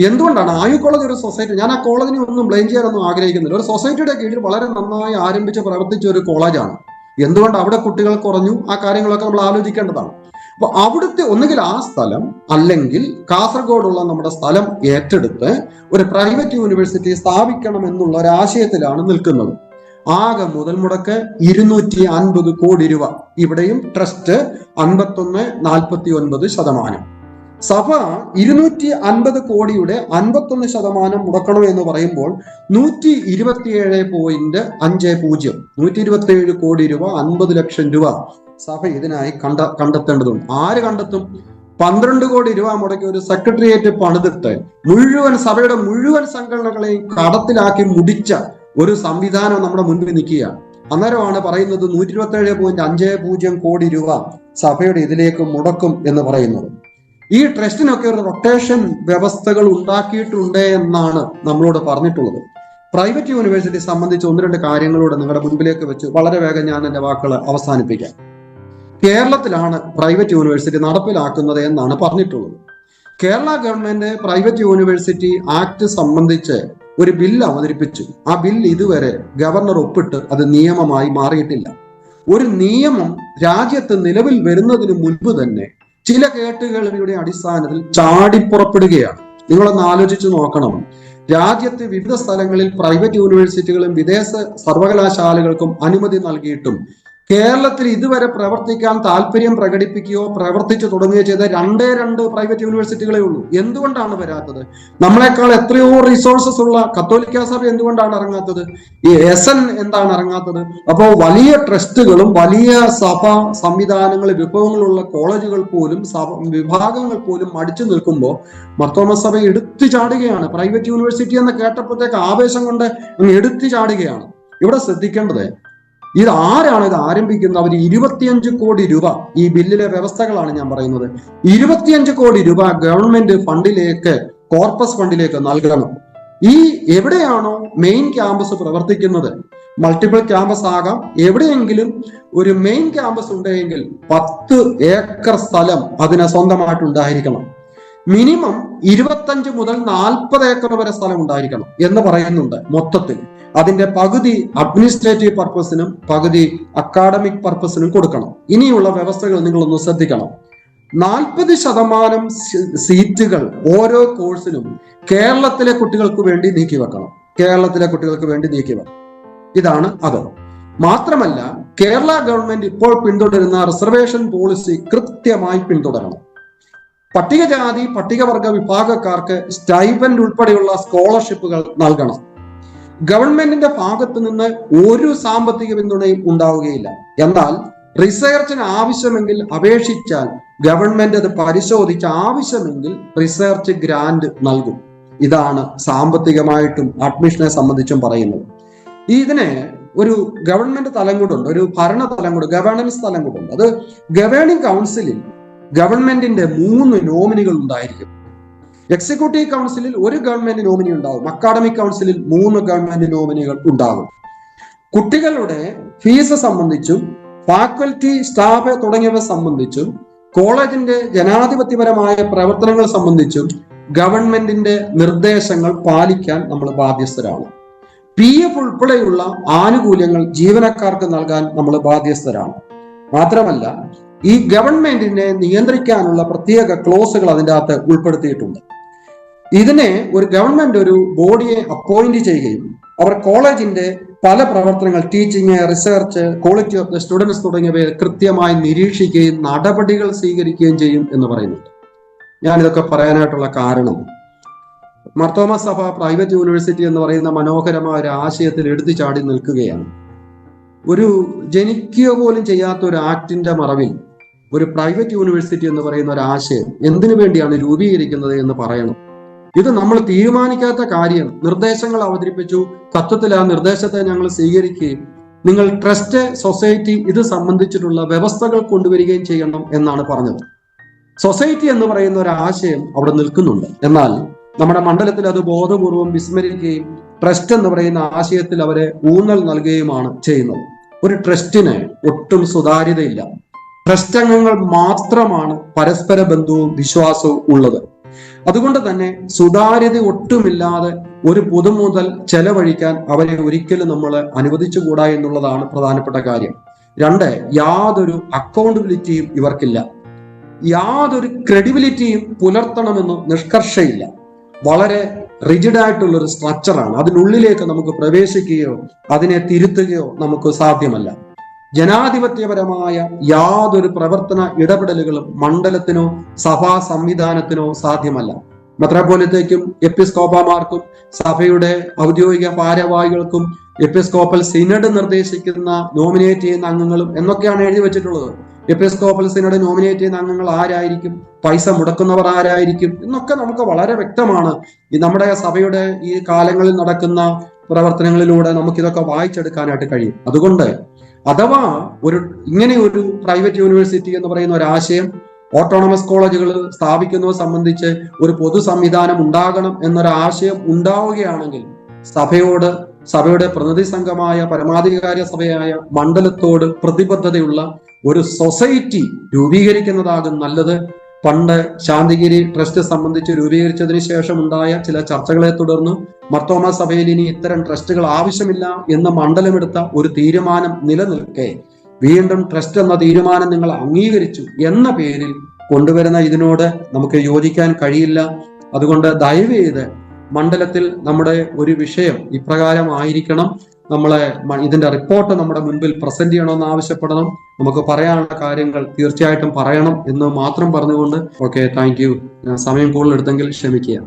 Speaker 2: എന്തുകൊണ്ടാണ്? ആയു കോളേജ് ഒരു സൊസൈറ്റി ഞാൻ ആ കോളേജിനെ ഒന്നും ബ്ലെയിം ചെയ്യാനൊന്നും ആഗ്രഹിക്കുന്നില്ല. ഒരു സൊസൈറ്റിയുടെ കീഴിൽ വളരെ നന്നായി ആരംഭിച്ച് പ്രവർത്തിച്ച ഒരു കോളേജാണ്. എന്തുകൊണ്ട് അവിടെ കുട്ടികൾ കുറഞ്ഞു? ആ കാര്യങ്ങളൊക്കെ നമ്മൾ ആലോചിക്കേണ്ടതാണ്. അപ്പൊ അവിടുത്തെ ഒന്നുകിൽ ആ സ്ഥലം അല്ലെങ്കിൽ കാസർഗോഡുള്ള നമ്മുടെ സ്ഥലം ഏറ്റെടുത്ത് ഒരു പ്രൈവറ്റ് യൂണിവേഴ്സിറ്റി സ്ഥാപിക്കണം എന്നുള്ള ഒരു ആശയത്തിലാണ് നിൽക്കുന്നത്. ആകെ മുതൽ മുടക്ക് ഇരുന്നൂറ്റി അൻപത് കോടി രൂപ. ഇവിടെയും ട്രസ്റ്റ് അൻപത്തൊന്ന് നാൽപ്പത്തി ഒൻപത് ശതമാനം. സഭ ഇരുന്നൂറ്റി അൻപത് കോടിയുടെ അൻപത്തൊന്ന് ശതമാനം മുടക്കണം എന്ന് പറയുമ്പോൾ നൂറ്റി ഇരുപത്തിയേഴ് പോയിന്റ് അഞ്ച് പൂജ്യം. നൂറ്റി ഇരുപത്തിയേഴ് കോടി രൂപ അൻപത് ലക്ഷം രൂപ സഭ ഇതിനായി കണ്ട കണ്ടെത്തേണ്ടതുണ്ട്. ആര് കണ്ടെത്തും? പന്ത്രണ്ട് കോടി രൂപ മുടക്കി ഒരു സെക്രട്ടേറിയറ്റ് പണിതിട്ട് മുഴുവൻ സഭയുടെ മുഴുവൻ സംഘടനകളെയും കടത്തിലാക്കി മുടിച്ച ഒരു സംവിധാനം നമ്മുടെ മുൻപിൽ നിൽക്കുകയാണ് അന്നേരമാണ് പറയുന്നത് നൂറ്റി ഇരുപത്തി ഏഴ് പോയിന്റ് അഞ്ച് പൂജ്യം കോടി രൂപ സഭയുടെ ഇതിലേക്ക് മുടക്കും എന്ന് പറയുന്നത്. ഈ ട്രസ്റ്റിനൊക്കെ ഒരു റൊട്ടേഷൻ വ്യവസ്ഥകൾ ഉണ്ടാക്കിയിട്ടുണ്ട് എന്നാണ് നമ്മളോട് പറഞ്ഞിട്ടുള്ളത്. പ്രൈവറ്റ് യൂണിവേഴ്സിറ്റി സംബന്ധിച്ച് ഒന്ന് രണ്ട് കാര്യങ്ങളോട് നിങ്ങളുടെ മുൻപിലേക്ക് വെച്ച് വളരെ വേഗം ഞാൻ എന്റെ വാക്കുകൾ അവസാനിപ്പിക്കാം. കേരളത്തിലാണ് പ്രൈവറ്റ് യൂണിവേഴ്സിറ്റി നടപ്പിലാക്കുന്നത് എന്നാണ് പറഞ്ഞിട്ടുള്ളത്. Kerala government private university act സംബന്ധിച്ച് ഒരു ബില്ല് അവതരിപ്പിച്ചു. ആ ബില്ല് ഇതുവരെ ഗവർണർ ഒപ്പിട്ട് അത് നിയമമായി മാറിയിട്ടില്ല. ഒരു നിയമം രാജ്യത്ത് നിലവിൽ വരുന്നതിന് മുൻപ് തന്നെ ചില കേട്ടുകേൾവിയുടെ അടിസ്ഥാനത്തിൽ ചാടിപ്പുറപ്പെടുകയാണ്. നിങ്ങളൊന്ന് ആലോചിച്ച് നോക്കണം. രാജ്യത്തെ വിവിധ സ്ഥലങ്ങളിൽ പ്രൈവറ്റ് യൂണിവേഴ്സിറ്റികളും വിദേശ സർവകലാശാലകൾക്കും അനുമതി നൽകിയിട്ടും കേരളത്തിൽ ഇതുവരെ പ്രവർത്തിക്കാൻ താല്പര്യം പ്രകടിപ്പിക്കുകയോ പ്രവർത്തിച്ചു തുടങ്ങുകയോ ചെയ്ത രണ്ടേ രണ്ട് പ്രൈവറ്റ് യൂണിവേഴ്സിറ്റികളെ ഉള്ളൂ. എന്തുകൊണ്ടാണ് വരാത്തത്? നമ്മളെക്കാൾ എത്രയോ റിസോഴ്സസ് ഉള്ള കത്തോലിക്ക സഭ എന്തുകൊണ്ടാണ് ഇറങ്ങാത്തത്? ഈ എസ് എൻ എന്താണ് ഇറങ്ങാത്തത്? അപ്പോൾ വലിയ ട്രസ്റ്റുകളും വലിയ സഭ സംവിധാനങ്ങൾ വിഭവങ്ങളുള്ള കോളേജുകൾ പോലും സഭ വിഭാഗങ്ങൾ പോലും മടിച്ചു നിൽക്കുമ്പോൾ മർത്തോമ സഭ എടുത്തു ചാടുകയാണ്. പ്രൈവറ്റ് യൂണിവേഴ്സിറ്റി എന്ന് കേട്ടപ്പോഴത്തേക്ക് ആവേശം കൊണ്ട് എടുത്തു ചാടുകയാണ്. ഇവിടെ ശ്രദ്ധിക്കേണ്ടത് ഇത് ആരാണ് ഇത് ആരംഭിക്കുന്നത്? അവർ ഇരുപത്തിയഞ്ച് കോടി രൂപ ഈ ബില്ലിലെ വ്യവസ്ഥകളാണ് ഞാൻ പറയുന്നത്. ഇരുപത്തിയഞ്ച് കോടി രൂപ ഗവൺമെന്റ് ഫണ്ടിലേക്ക് കോർപ്പസ് ഫണ്ടിലേക്ക് നൽകണം. ഈ എവിടെയാണോ മെയിൻ ക്യാമ്പസ് പ്രവർത്തിക്കുന്നത്? മൾട്ടിപ്പിൾ ക്യാമ്പസ് ആകാം. എവിടെയെങ്കിലും ഒരു മെയിൻ ക്യാമ്പസ് ഉണ്ടെങ്കിൽ പത്ത് ഏക്കർ സ്ഥലം അതിന് സ്വന്തമായിട്ട് ഉണ്ടായിരിക്കണം. മിനിമം ഇരുപത്തഞ്ച് മുതൽ നാൽപ്പത് ഏക്കർ വരെ സ്ഥലം ഉണ്ടായിരിക്കണം എന്ന് പറയുന്നുണ്ട് മൊത്തത്തിൽ. അതിന്റെ പകുതി അഡ്മിനിസ്ട്രേറ്റീവ് പർപ്പസിനും പകുതി അക്കാഡമിക് പർപ്പസിനും കൊടുക്കണം. ഇനിയുള്ള വ്യവസ്ഥകൾ നിങ്ങളൊന്ന് ശ്രദ്ധിക്കണം. നാൽപ്പത് ശതമാനം സീറ്റുകൾ ഓരോ കോഴ്സിനും കേരളത്തിലെ കുട്ടികൾക്ക് വേണ്ടി നീക്കി വെക്കണം. കേരളത്തിലെ കുട്ടികൾക്ക് വേണ്ടി നീക്കി വെക്കണം. ഇതാണ് അത് മാത്രമല്ല കേരള ഗവൺമെന്റ് ഇപ്പോൾ പിന്തുടരുന്ന റിസർവേഷൻ പോളിസി കൃത്യമായി പിന്തുടരണം. പട്ടികജാതി പട്ടികവർഗ വിഭാഗക്കാർക്ക് സ്റ്റൈബൻഡ് ഉൾപ്പെടെയുള്ള സ്കോളർഷിപ്പുകൾ നൽകണം. ഗവൺമെന്റിന്റെ ഭാഗത്ത് നിന്ന് ഒരു സാമ്പത്തിക പിന്തുണയും ഉണ്ടാവുകയില്ല. എന്നാൽ റിസർച്ചിന് ആവശ്യമെങ്കിൽ അപേക്ഷിച്ചാൽ ഗവൺമെന്റ് അത് പരിശോധിച്ച് ആവശ്യമെങ്കിൽ റിസർച്ച് ഗ്രാന്റ് നൽകും. ഇതാണ് സാമ്പത്തികമായിട്ടും അഡ്മിഷനെ സംബന്ധിച്ചും പറയുന്നത്. ഇതിനെ ഒരു ഗവൺമെന്റ് തലം കൂടുണ്ട് ഒരു ഭരണ തലം കൂടെ ഗവേണൻസ് തലം കൂടുണ്ട് അത് ഗവേണിംഗ് കൗൺസിലിൽ ഗവൺമെന്റിന്റെ മൂന്ന് നോമിനികൾ ഉണ്ടായിരിക്കും. എക്സിക്യൂട്ടീവ് കൗൺസിലിൽ ഒരു ഗവൺമെന്റ് നോമിനി ഉണ്ടാവും. അക്കാഡമിക് കൗൺസിലിൽ മൂന്ന് ഗവൺമെന്റ് നോമിനികൾ ഉണ്ടാകും കുട്ടികളുടെ ഫീസ് സംബന്ധിച്ചും ഫാക്കൽറ്റി സ്റ്റാഫ് തുടങ്ങിയവ സംബന്ധിച്ചും കോളേജിന്റെ ജനാധിപത്യപരമായ പ്രവർത്തനങ്ങൾ സംബന്ധിച്ചും ഗവൺമെന്റിന്റെ നിർദ്ദേശങ്ങൾ പാലിക്കാൻ നമ്മൾ ബാധ്യസ്ഥരാണ്. പി എഫ് ഉൾപ്പെടെയുള്ള ആനുകൂല്യങ്ങൾ ജീവനക്കാർക്ക് നൽകാൻ നമ്മൾ ബാധ്യസ്ഥരാണ്. മാത്രമല്ല ഈ ഗവൺമെന്റിനെ നിയന്ത്രിക്കാനുള്ള പ്രത്യേക ക്ലോസുകൾ അതിന്റെ അകത്ത് ഉൾപ്പെടുത്തിയിട്ടുണ്ട്. ഇതിനെ ഒരു ഗവൺമെന്റ് ഒരു ബോഡിയെ അപ്പോയിന്റ് ചെയ്യുകയും അവർ കോളേജിന്റെ പല പ്രവർത്തനങ്ങൾ teaching research quality of the students തുടങ്ങിയവയെ കൃത്യമായി നിരീക്ഷിക്കുകയും നടപടികൾ സ്വീകരിക്കുകയും ചെയ്യും എന്ന് പറയുന്നുണ്ട്. ഞാനിതൊക്കെ പറയാനായിട്ടുള്ള കാരണം മർത്തോമ സഭ പ്രൈവറ്റ് യൂണിവേഴ്സിറ്റി എന്ന് പറയുന്ന മനോഹരമായ ഒരു ആശയത്തിൽ എടുത്തു ചാടി നിൽക്കുകയാണ്. ഒരു ജനിക്കുക പോലും ചെയ്യാത്ത ഒരു ആക്ടിന്റെ മറവിൽ ഒരു പ്രൈവറ്റ് യൂണിവേഴ്സിറ്റി എന്ന് പറയുന്ന ഒരു ആശയം എന്തിനു വേണ്ടിയാണ് രൂപീകരിക്കുന്നത് എന്ന് പറയണം. ഇത് നമ്മൾ തീരുമാനിക്കാത്ത കാര്യമാണ്. നിർദ്ദേശങ്ങൾ അവതരിപ്പിച്ചു. തത്വത്തിൽ ആ നിർദ്ദേശത്തെ ഞങ്ങൾ സ്വീകരിക്കുകയും നിങ്ങൾ ട്രസ്റ്റ് സൊസൈറ്റി ഇത് സംബന്ധിച്ചിട്ടുള്ള വ്യവസ്ഥകൾ കൊണ്ടുവരികയും ചെയ്യണം എന്നാണ് പറഞ്ഞത്. സൊസൈറ്റി എന്ന് പറയുന്ന ഒരു ആശയം അവിടെ നിൽക്കുന്നുണ്ട്. എന്നാൽ നമ്മുടെ മണ്ഡലത്തിൽ അത് ബോധപൂർവം വിസ്മരിക്കുകയും ട്രസ്റ്റ് എന്ന് പറയുന്ന ആശയത്തിൽ അവരെ ഊന്നൽ നൽകുകയുമാണ് ചെയ്യുന്നത്. ഒരു ട്രസ്റ്റിന് ഒട്ടും സുതാര്യതയില്ല. ട്രസ്റ്റ് അംഗങ്ങൾ മാത്രമാണ് പരസ്പര ബന്ധവും വിശ്വാസവും ഉള്ളത്. അതുകൊണ്ട് തന്നെ സുതാര്യത ഒട്ടുമില്ലാതെ ഒരു പൊതുമുതൽ ചെലവഴിക്കാൻ അവരെ ഒരിക്കലും നമ്മൾ അനുവദിച്ചുകൂടാ എന്നുള്ളതാണ് പ്രധാനപ്പെട്ട കാര്യം. രണ്ട് യാതൊരു അക്കൗണ്ടബിലിറ്റിയും ഇവർക്കില്ല. യാതൊരു ക്രെഡിബിലിറ്റിയും പുലർത്തണമെന്ന് നിഷ്കർഷയില്ല. വളരെ റിജിഡ് ആയിട്ടുള്ള ഒരു സ്ട്രക്ചറാണ് അതിനുള്ളിലേക്ക് നമുക്ക് പ്രവേശിക്കുകയോ അതിനെ തിരുത്തുകയോ നമുക്ക് സാധ്യമല്ല. ജനാധിപത്യപരമായ യാതൊരു പ്രവർത്തന ഇടപെടലുകളും മണ്ഡലത്തിനോ സഭാ സംവിധാനത്തിനോ സാധ്യമല്ല. മെത്രാപോലിത്തേക്കും എപ്പിസ്കോപ്പമാർക്കും സഭയുടെ ഔദ്യോഗിക ഭാരവാഹികൾക്കും എപ്പിസ്കോപ്പൽ സിനഡ് നിർദ്ദേശിക്കുന്ന നോമിനേറ്റ് ചെയ്യുന്ന അംഗങ്ങളും എന്നൊക്കെയാണ് എഴുതി വെച്ചിട്ടുള്ളത്. എപ്പിസ്കോപ്പൽ സിനഡ് നോമിനേറ്റ് ചെയ്യുന്ന അംഗങ്ങൾ ആരായിരിക്കും? പൈസ മുടക്കുന്നവർ ആരായിരിക്കും? എന്നൊക്കെ നമുക്ക് വളരെ വ്യക്തമാണ്. ഈ നമ്മുടെ സഭയുടെ ഈ കാലങ്ങളിൽ നടക്കുന്ന പ്രവർത്തനങ്ങളിലൂടെ നമുക്കിതൊക്കെ വായിച്ചെടുക്കാനായിട്ട് കഴിയും. അതുകൊണ്ട് അഥവാ ഒരു ഇങ്ങനെ ഒരു പ്രൈവറ്റ് യൂണിവേഴ്സിറ്റി എന്ന് പറയുന്ന ഒരു ആശയം ഓട്ടോണമസ് കോളേജുകൾ സ്ഥാപിക്കുന്നത് സംബന്ധിച്ച് ഒരു പൊതു സംവിധാനം ഉണ്ടാകണം എന്നൊരു ആശയം ഉണ്ടാവുകയാണെങ്കിൽ സഭയോട് സഭയുടെ പ്രതിനിധി സംഘമായ പരമാധികാര സഭയായ മണ്ഡലത്തോട് പ്രതിബദ്ധതയുള്ള ഒരു സൊസൈറ്റി രൂപീകരിക്കുന്നതാകും നല്ലത്. പണ്ട് ശാന്തിഗിരി ട്രസ്റ്റ് സംബന്ധിച്ച് രൂപീകരിച്ചതിന് ശേഷം ഉണ്ടായ ചില ചർച്ചകളെ തുടർന്ന്. മർത്തോമ സഭയിൽ ഇനി ഇത്തരം ട്രസ്റ്റുകൾ ആവശ്യമില്ല എന്ന് മണ്ഡലമെടുത്ത ഒരു തീരുമാനം നിലനിൽക്കെ. വീണ്ടും ട്രസ്റ്റ് എന്ന തീരുമാനം നിങ്ങൾ അംഗീകരിച്ചു എന്ന പേരിൽ കൊണ്ടുവരുന്ന ഇതിനോട് നമുക്ക് യോജിക്കാൻ കഴിയില്ല. അതുകൊണ്ട് ദയവ് ചെയ്ത് മണ്ഡലത്തിൽ നമ്മുടെ ഒരു വിഷയം ഇപ്രകാരം ആയിരിക്കണം. നമ്മളെ ഇതിന്റെ റിപ്പോർട്ട് നമ്മുടെ മുൻപിൽ പ്രസന്റ് ചെയ്യണമെന്ന് ആവശ്യപ്പെടണം. നമുക്ക് പറയാനുള്ള കാര്യങ്ങൾ തീർച്ചയായിട്ടും പറയണം എന്ന് മാത്രം പറഞ്ഞുകൊണ്ട്. ഓക്കെ താങ്ക് സമയം കൂടുതൽ എടുത്തെങ്കിൽ ക്ഷമിക്കുക.